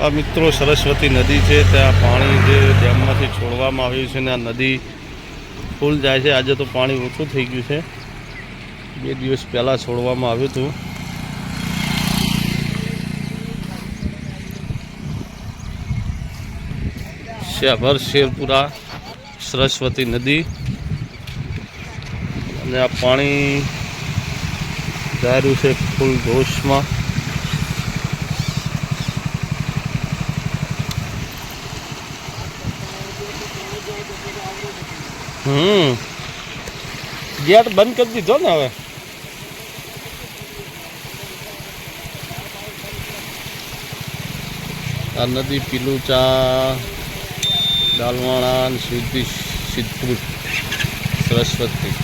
આ મિત્રો સરસ્વતી નદી છે, ત્યાં પાણી જે ડેમમાંથી છોડવામાં આવ્યું છે ને આ નદી ફૂલ જાય છે. આજે તો પાણી ઓછું થઈ ગયું છે. બે દિવસ પહેલાં છોડવામાં આવ્યું હતું. શ્યાભર શેરપુરા સરસ્વતી નદી. અને આ પાણી ધાર્યું છે ફૂલ જોશમાં હમ. ગેટ બંધ કરી દીધો ને હવે. આ નદી પીલુચા દાલવાણા અને સિદ્ધિ સિદ્ધપુર, સરસ્વતી.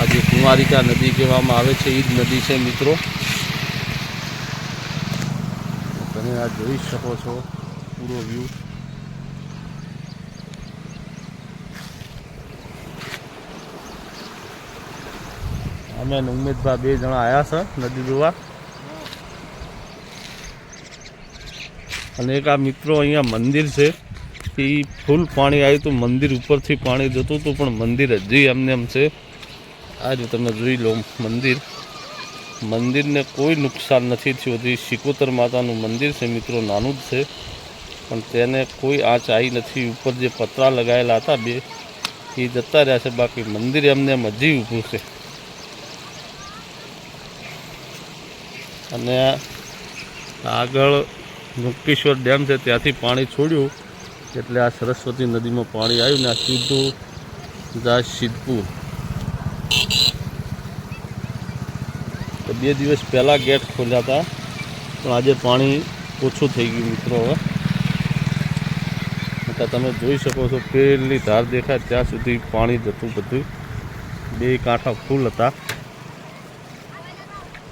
આ જે કુંવારિકા નદી કહેવામાં આવે છે એ જ નદી છે મિત્રો. તમે આ જોઈ શકો છો, પૂરો વ્યૂ અમે અને ઉમેદભાઈ બે જણા આવ્યા છે નદી જોવા. અને એક આ મિત્રો અહીંયા મંદિર છે. એ ફૂલ પાણી આવ્યું હતું, મંદિર ઉપરથી પાણી જતું હતું, પણ મંદિર હજી એમને એમ છે. આ જો તમે જોઈ લો મંદિર. મંદિરને કોઈ નુકસાન નથી થયું. હજી શિકોતર માતાનું મંદિર છે, મિત્રો નાનું જ છે. પણ તેને કોઈ આંચ આવી નથી. ઉપર જે પતરા લગાવેલા હતા બે, એ જતા રહ્યા છે. બાકી મંદિર એમને એમ હજી ઊભું છે. અને આગળ મુક્તેશ્વર ડેમ છે, ત્યાંથી પાણી છોડ્યું. એટલે આ સરસ્વતી નદીમાં પાણી આવ્યું ને આ સીધું જા સિદ્ધપુર બે દિવસ પહેલાં ગેટ ખોલ્યા હતા, પણ આજે પાણી ઓછું થઈ ગયું મિત્રો હવે. તમે જોઈ શકો છો, પેલી ધાર દેખાય ત્યાં સુધી પાણી જતું બધું. બે કાંઠા ફૂલ હતા.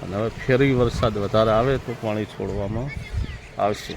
અને હવે ફેરી વરસાદ વધારે આવે તો પાણી છોડવામાં આવશે.